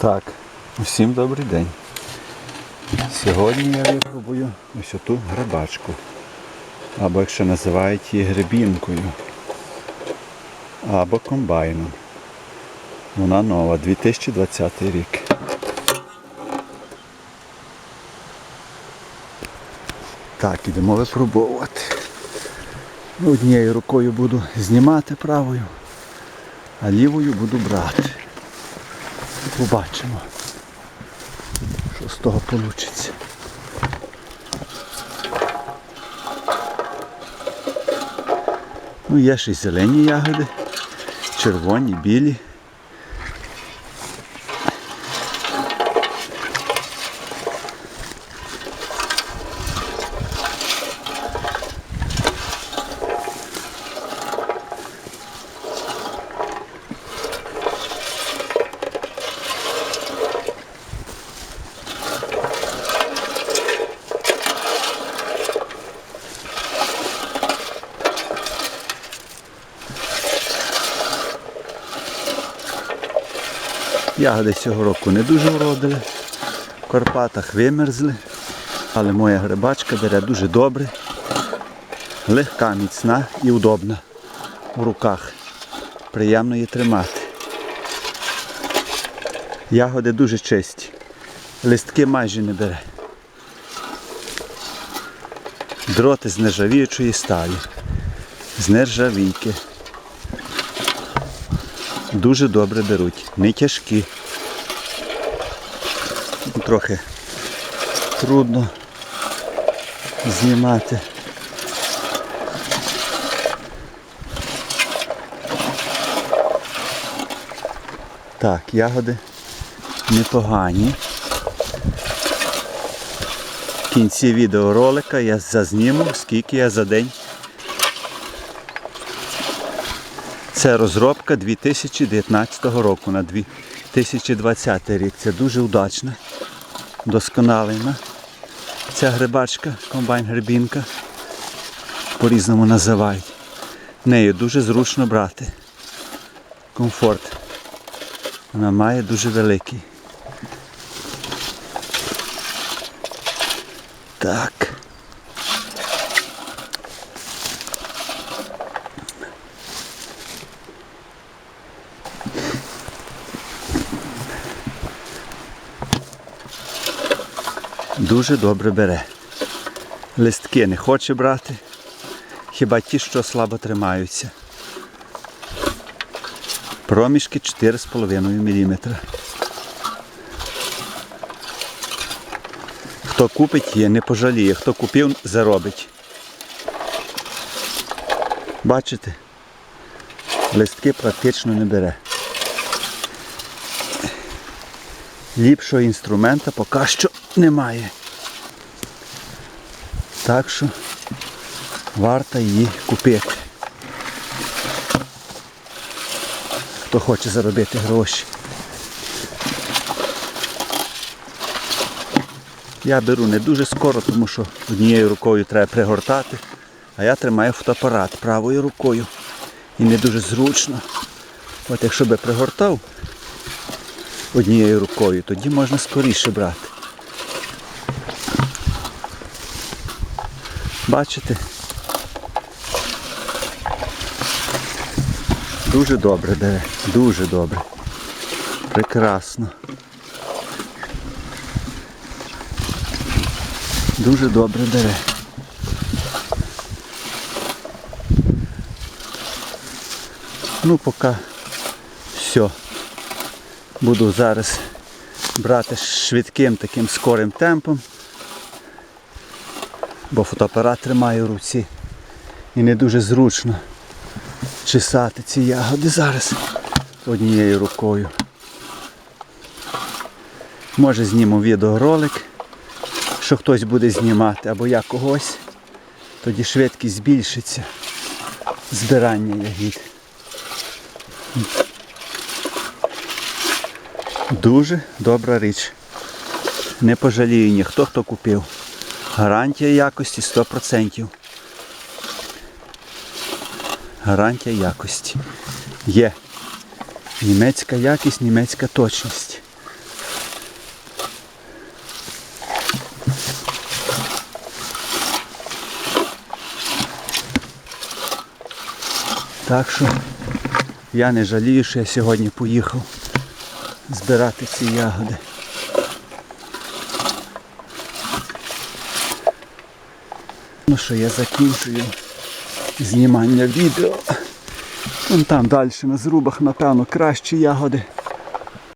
Так, усім добрий день. Сьогодні я випробую ось оту грибачку. Або якщо називають її грибінкою. Або комбайном. Вона нова, 2020 рік. Так, ідемо випробовувати. Однією рукою буду знімати правою, а лівою буду брати. Побачимо, що з того вийде. Ну, є ще й зелені ягоди, червоні, білі. Ягоди цього року не дуже вродили. В Карпатах вимерзли. Але моя грибачка бере дуже добре. Легка, міцна і удобна в руках. Приємно її тримати. Ягоди дуже чисті. Листки майже не бере. Дроти з нержавіючої сталі. З нержавійки. Дуже добре беруть, не тяжкі. Трохи трудно знімати. Так, ягоди непогані. В кінці відеоролика я зазніму, скільки я за день Це розробка 2019 року на 2020 рік. Це дуже удачна, досконалена. Ця грибачка, комбайн грибінка, по-різному називають. Нею дуже зручно брати. Комфорт. Вона має дуже великий. Так. Дуже добре бере. Листки не хоче брати, хіба ті, що слабо тримаються. Проміжки 4,5 мм. Хто купить її, не пожаліє. Хто купив, заробить. Бачите? Листки практично не бере. Ліпшого інструмента поки що немає. Так що варто її купити. Хто хоче заробити гроші. Я беру не дуже скоро, тому що однією рукою треба пригортати, а я тримаю фотоапарат правою рукою. І не дуже зручно. От якщо би пригортав однією рукою, тоді можна скоріше брати. Бачите? Дуже добре бере, дуже добре. Прекрасно. Дуже добре бере. Ну, поки все. Буду зараз брати швидким таким скорим темпом бо фотоапарат тримаю в руці і не дуже зручно чесати ці ягоди зараз однією рукою. Може зніму відеоролик, що хтось буде знімати або я когось, тоді швидкість збільшиться збирання ягід. Дуже добра річ. Не пожалію ніхто, хто купив. Гарантія якості 100%. Гарантія якості. Є. Німецька якість, німецька точність. Так що я не жалію, що я сьогодні поїхав збирати ці ягоди. Ну що, я закінчую знімання відео. Вон там далі на зрубах, напевно, кращі ягоди.